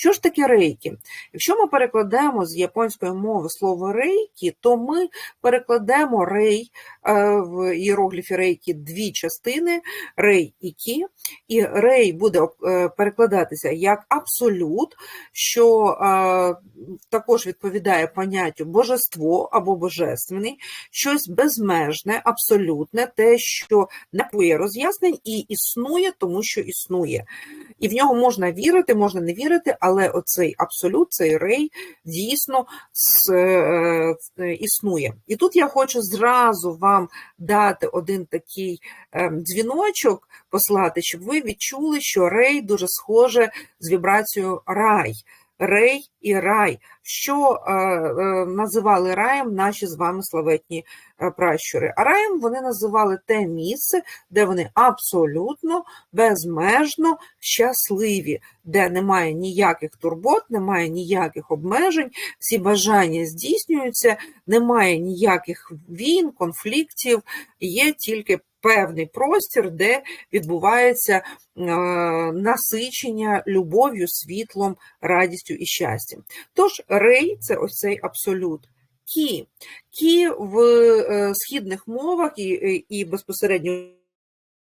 Що ж таке рейкі? Якщо ми перекладемо з японської мови слово рейкі, то ми перекладемо рей е, в іерогліфі рейкі дві частини рей і кі, і рей буде е, перекладатися як абсолют, що е, також відповідає поняттю божество або божественний, щось безмежне, абсолютне, те, що не поє роз'яснень і існує, тому що існує. І в нього можна вірити, можна не вірити, але оцей абсолют, цей рей дійсно е, е, існує. І тут я хочу зразу вам дати один такий е, дзвіночок, послати, щоб ви відчули, що рей дуже схоже з вібрацією рай. Рей і рай, що е, е, називали раєм наші з вами славетні е, пращури. А раєм вони називали те місце, де вони абсолютно безмежно щасливі, де немає ніяких турбот, немає ніяких обмежень, всі бажання здійснюються, немає ніяких війн, конфліктів, є тільки певний простір, де відбувається е, насичення любов'ю, світлом, радістю і щастям. Тож рей це ось цей абсолют. Кі. Кі в е, східних мовах і, і- і безпосередньо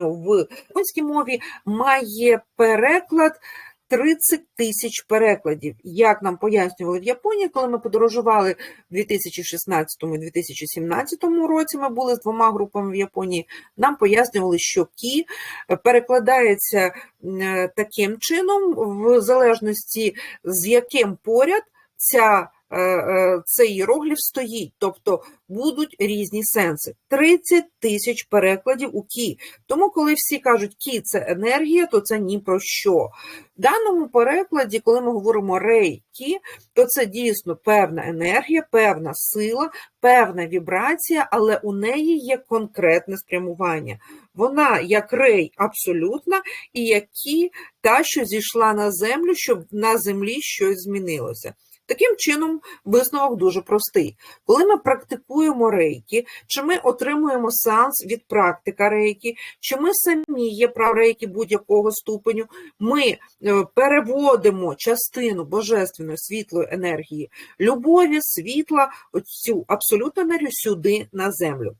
в японській мові має переклад 30 тисяч перекладів. Як нам пояснювали в Японії, коли ми подорожували в 2016 і 2017 році, ми були з двома групами в Японії, нам пояснювали, що кі перекладається е, таким чином, в залежності з яким поряд ця цей іерогліф стоїть, тобто будуть різні сенси. 30 тисяч перекладів у кі. Тому, коли всі кажуть, кі це енергія, то це ні про що. В даному перекладі, коли ми говоримо рей кі, то це дійсно певна енергія, певна сила, певна вібрація, але у неї є конкретне спрямування. Вона як рей абсолютна, і як кі та, що зійшла на землю, щоб на землі щось змінилося. Таким чином, висновок дуже простий. Коли ми практикуємо рейки, чи ми отримуємо сеанс від практика рейки, чи ми самі є рейки будь-якого ступеню, ми е, переводимо частину божественної світлої енергії любові, світла, цю абсолютну енергію сюди на землю.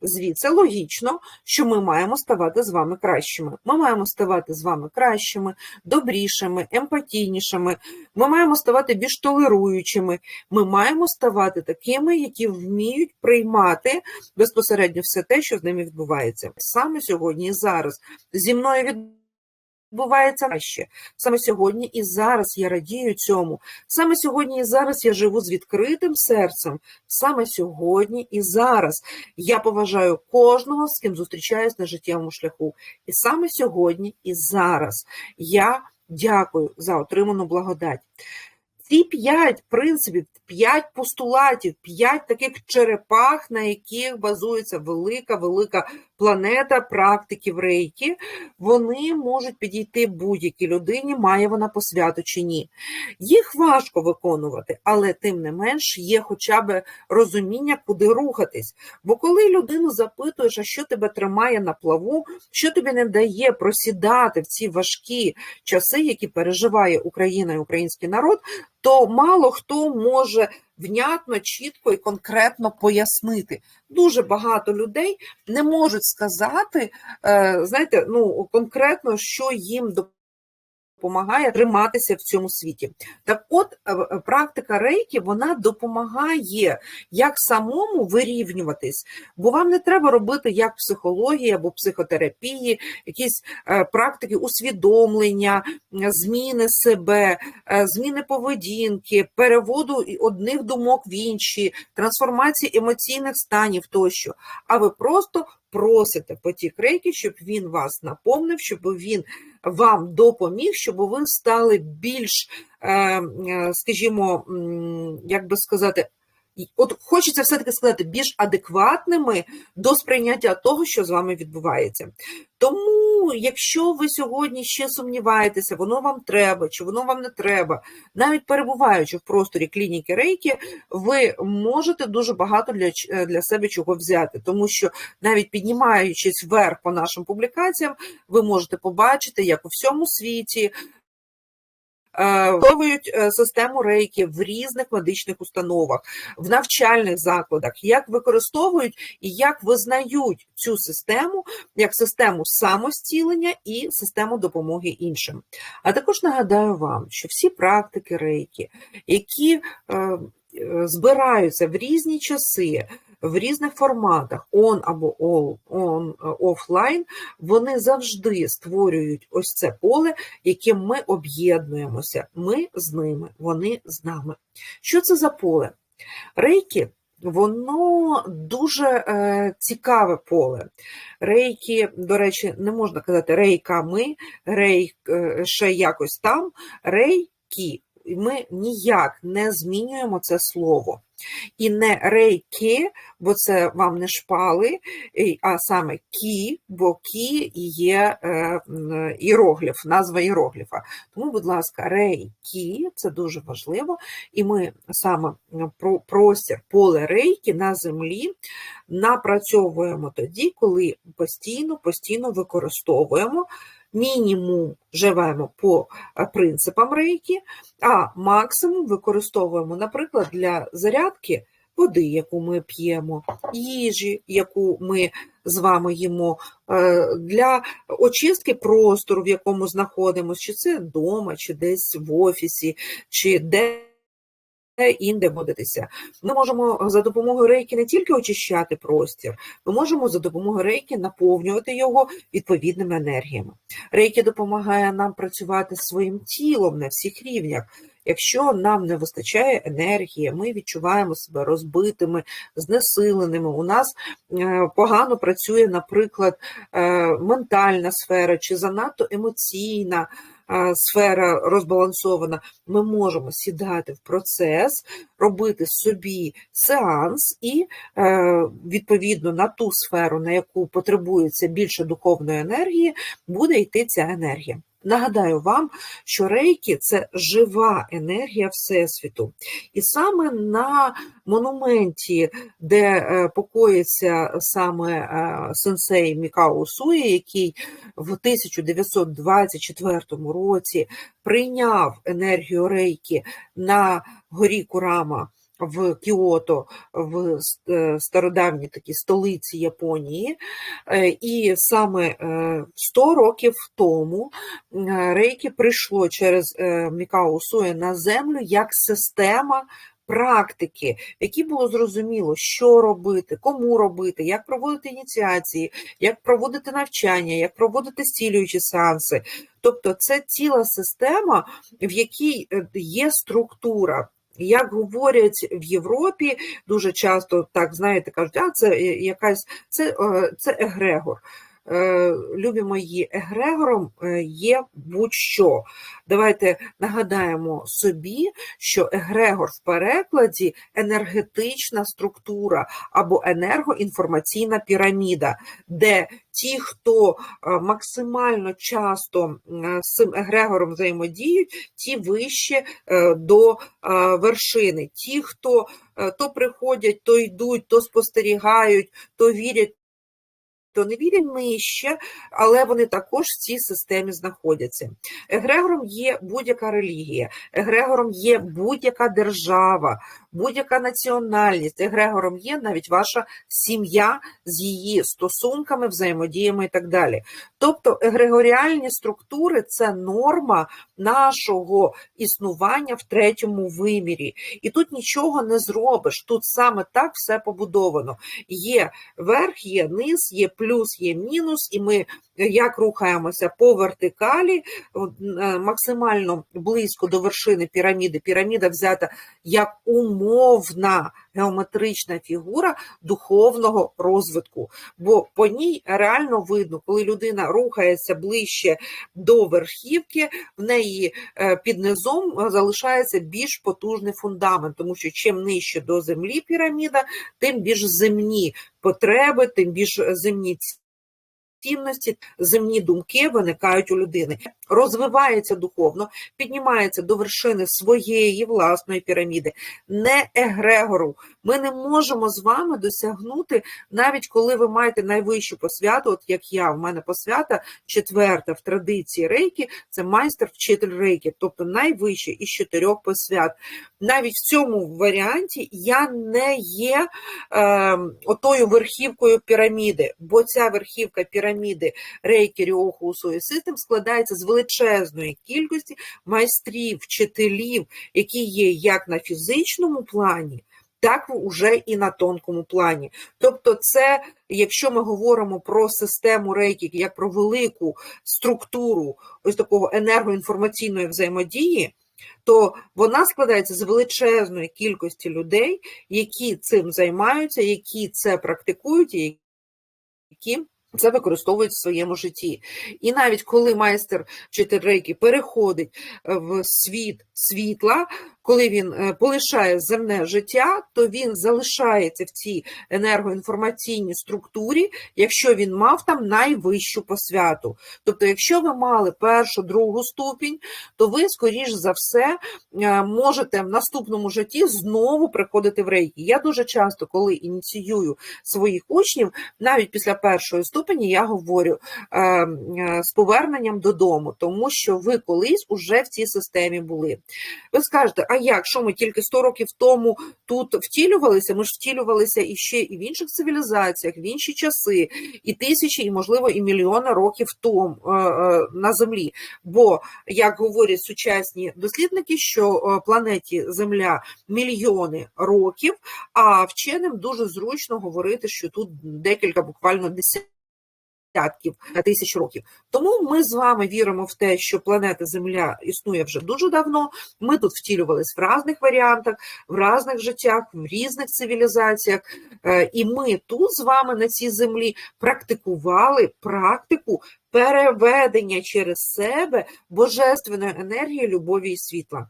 Звідси логічно, що ми маємо ставати з вами кращими. Ми маємо ставати з вами кращими, добрішими, емпатійнішими. Ми маємо ставати більш толеруючими. Ми маємо ставати такими, які вміють приймати безпосередньо все те, що з ними відбувається. Саме сьогодні і зараз зі мною відбувається краще. Саме сьогодні і зараз я радію цьому. Саме сьогодні і зараз я живу з відкритим серцем. Саме сьогодні і зараз я поважаю кожного, з ким зустрічаюсь на життєвому шляху. І саме сьогодні і зараз я дякую за отриману благодать. Ці п'ять принципів, п'ять постулатів, п'ять таких черепах, на яких базується велика, велика планета практиків рейки, вони можуть підійти будь-якій людині, має вона посвяту чи ні. Їх важко виконувати, але тим не менш є хоча б розуміння, куди рухатись. Бо коли людину запитуєш, а що тебе тримає на плаву, що тобі не дає просідати в ці важкі часи, які переживає Україна і український народ, то мало хто може внятно, чітко і конкретно пояснити. Дуже багато людей не можуть сказати, е, знаєте, ну конкретно, що їм допомагає триматися в цьому світі. Так от, е, е, практика рейки, вона допомагає як самому вирівнюватись, бо вам не треба робити як психології або психотерапії, якісь е, практики усвідомлення, зміни себе, зміни поведінки, переводу одних думок в інші, трансформації емоційних станів тощо. А ви просто просите потік рейки, щоб він вас наповнив, щоб він вам допоміг, щоб ви стали більш, е, е, скажімо, як би сказати, От хочеться все-таки сказати, більш адекватними до сприйняття того, що з вами відбувається. Тому, якщо ви сьогодні ще сумніваєтеся, воно вам треба чи воно вам не треба, навіть перебуваючи в просторі клініки Рейки, ви можете дуже багато для, ч- для себе чого взяти, тому що навіть піднімаючись вверх по нашим публікаціям, ви можете побачити, як у всьому світі використовують е, систему рейки в різних медичних установах, в навчальних закладах, як використовують і як визнають цю систему як систему самостілення і систему допомоги іншим. А також нагадаю вам, що всі практики рейки, які е, е, збираються в різні часи, в різних форматах, он або он, офлайн, вони завжди створюють ось це поле, яким ми об'єднуємося. Ми з ними, вони з нами. Що це за поле? Рейки. Воно дуже е, цікаве поле. Рейки, до речі, не можна казати рейками, рейк е, ще якось там, рейки. Ми ніяк не змінюємо це слово. І не рейки, бо це вам не шпали, а саме кі, бо кі є е, іерогліф, назва іерогліфа. Тому, будь ласка, рейкі це дуже важливо, і ми саме про простір поле рейки на землі напрацьовуємо тоді, коли постійно, постійно використовуємо мінімум живемо по е, принципам рейки, а максимум використовуємо, наприклад, для зарядки води, яку ми п'ємо, їжі, яку ми з вами їмо, е, для очистки простору, в якому знаходимося, чи це вдома, чи десь в офісі, чи де інде водитися. Ми можемо за допомогою рейки не тільки очищати простір, ми можемо за допомогою рейки наповнювати його відповідними енергіями. Рейки допомагає нам працювати своїм тілом на всіх рівнях. Якщо нам не вистачає енергії, ми відчуваємо себе розбитими, знесиленими. У нас е, погано працює, наприклад, е, ментальна сфера чи занадто емоційна сфера розбалансована, ми можемо сідати в процес, робити собі сеанс і, е, відповідно, на ту сферу, на яку потребується більше духовної енергії, буде йти ця енергія. Нагадаю вам, що рейки це жива енергія Всесвіту. І саме на монументі, де е, покоїться саме е, сенсей Мікао Суї, який в 1924 році прийняв енергію рейки на горі Курама в Кіото, в е, стародавній такій столиці Японії, е, і саме 100 е, років тому рейки прийшло через Мікао Сує на землю як система. Практики, в було зрозуміло, що робити, кому робити, як проводити ініціації, як проводити навчання, як проводити стілюючі сеанси. Тобто це ціла система, в якій є структура. Як говорять в Європі, дуже часто так знаєте, кажуть, а це якась це, е, це егрегор. Е, любі мої, егрегором е, є будь-що. Давайте нагадаємо собі, що егрегор в перекладі енергетична структура або енергоінформаційна піраміда, де ті, хто е, максимально часто з цим егрегором взаємодіють, ті вище до вершини. Ті, хто то приходять, то йдуть, то спостерігають, то вірять то не вірять нижче, але вони також в цій системі знаходяться. Егрегором є будь-яка релігія, егрегором є будь-яка держава, будь-яка національність, егрегором є навіть ваша сім'я з її стосунками, взаємодіями і так далі. Тобто егрегоріальні структури це норма нашого існування в третьому вимірі. І тут нічого не зробиш. Тут саме так все побудовано. Є верх, є низ, є плюс, є мінус, і ми як рухаємося по вертикалі, е, максимально близько до вершини піраміди. Піраміда взята як умовна геометрична фігура духовного розвитку, бо по ній реально видно, коли людина рухається ближче до верхівки, в неї е, під низом залишається більш потужний фундамент, тому що чим нижче до землі піраміда, тим більш земні потреби, тим більш земні цінності, земні думки виникають у людини. Розвивається духовно, піднімається до вершини своєї власної піраміди, не егрегору. Ми не можемо з вами досягнути, навіть коли ви маєте найвищу посвяту, от як я, в мене посвята четверта в традиції рейки, це майстер-вчитель рейки, тобто найвищий із чотирьох посвят. Навіть в цьому варіанті я не є е, отою верхівкою піраміди, бо ця верхівка піраміди рейки Ріоху Усої Систем складається з величезної кількості майстрів, вчителів, які є як на фізичному плані, так уже і на тонкому плані. Тобто, це, якщо ми говоримо про систему рейки, як про велику структуру ось такого енергоінформаційної взаємодії, то вона складається з величезної кількості людей, які цим займаються, які це практикують, і які це використовують в своєму житті. І навіть коли майстер вчитель рейки переходить в світ світла, коли він е, полишає земне життя, то він залишається в цій енергоінформаційній структурі, якщо він мав там найвищу посвяту. Тобто, якщо ви мали першу, другу ступінь, то ви, скоріш за все, е, можете в наступному житті знову приходити в рейки. Я дуже часто, коли ініціюю своїх учнів, навіть після першої ступені я говорю е, з поверненням додому, тому що ви колись уже в цій системі були. Ви скажете, а як, що ми тільки 100 років тому тут втілювалися? Ми ж втілювалися і ще і в інших цивілізаціях, в інші часи, і тисячі, і, можливо, і мільйони років тому е, е, на землі. Бо, як говорять сучасні дослідники, що планеті Земля мільйони років, а вченим дуже зручно говорити, що тут декілька буквально десятків десятків тисяч років. Тому ми з вами віримо в те, що планета Земля існує вже дуже давно. Ми тут втілювались в різних варіантах, в різних життях, в різних цивілізаціях. Е, і ми тут з вами на цій землі практикували практику переведення через себе божественної енергії, любові і світла.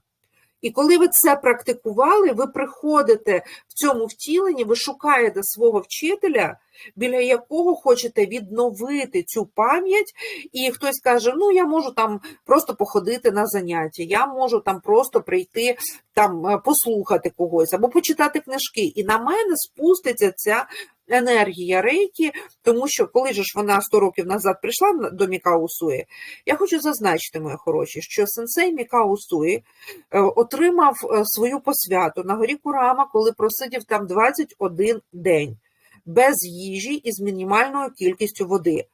І коли ви це практикували, ви приходите в цьому втіленні, ви шукаєте свого вчителя, біля якого хочете відновити цю пам'ять, і хтось каже: Ну, я можу там просто походити на заняття, я можу там просто прийти там е, послухати когось або почитати книжки. І на мене спуститься ця. Енергія рейки, тому що коли ж вона 100 років назад прийшла до Мікао Суї, я хочу зазначити, мої хороші, що сенсей Мікао Суї е, отримав е, свою посвяту на горі Курама, коли просидів там 21 день без їжі і з мінімальною кількістю води.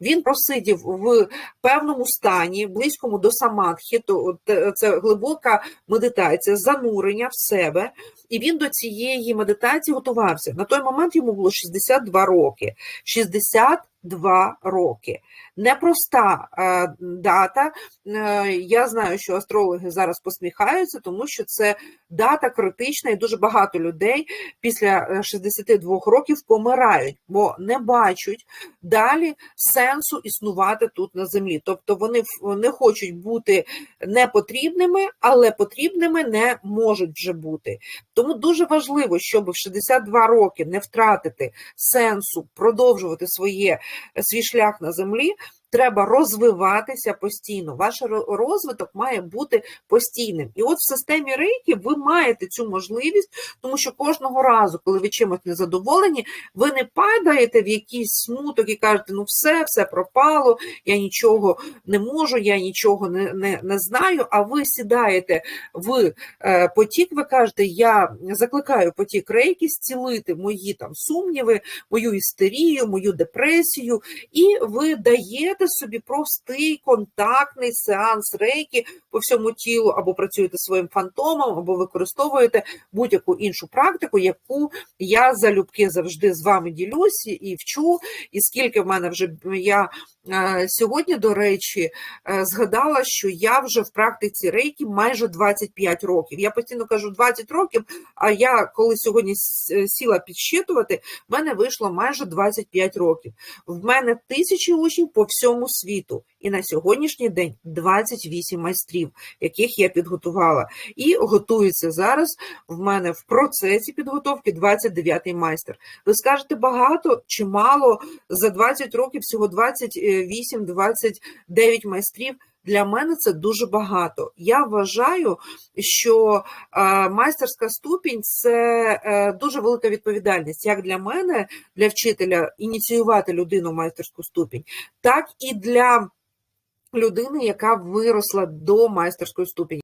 Він просидів в певному стані, близькому до самадхи, то це глибока медитація, занурення в себе, і він до цієї медитації готувався. На той момент йому було 62 роки. 62 роки. Непроста е, дата. Е, я знаю, що астрологи зараз посміхаються, тому що це дата критична, і дуже багато людей після 62 е, років помирають, бо не бачать далі сенсу існувати тут на землі. Тобто вони не хочуть бути непотрібними, але потрібними не можуть вже бути. Тому дуже важливо, щоб в 62 роки не втратити сенсу продовжувати своє, свій шлях на землі треба розвиватися постійно. Ваш розвиток має бути постійним. І от в системі рейки ви маєте цю можливість, тому що кожного разу, коли ви чимось незадоволені, ви не падаєте в якийсь смуток і кажете, ну все, все пропало, я нічого не можу, я нічого не, не, не знаю. А ви сідаєте в е, потік, ви кажете, я закликаю потік рейки зцілити мої там сумніви, мою істерію, мою депресію, і ви даєте даєте собі простий контактний сеанс рейки по всьому тілу, або працюєте своїм фантомом, або використовуєте будь-яку іншу практику, яку я залюбки завжди з вами ділюся і вчу, і скільки в мене вже я Е, сьогодні, до речі, е, згадала, що я вже в практиці рейки майже 25 років. Я постійно кажу 20 років, а я коли сьогодні е, сіла підсчитувати, в мене вийшло майже 25 років. В мене тисячі учнів по всьому. Всьому світу. І на сьогоднішній день 28 майстрів, яких я підготувала. І готується зараз в мене в процесі підготовки 29-й майстер. Ви скажете багато чи мало за 20 років, всього 28-29 майстрів. Для мене це дуже багато. Я вважаю, що е, майстерська ступінь це е, дуже велика відповідальність, як для мене, для вчителя, ініціювати людину майстерську ступінь, так і для людини, яка виросла до майстерської ступені.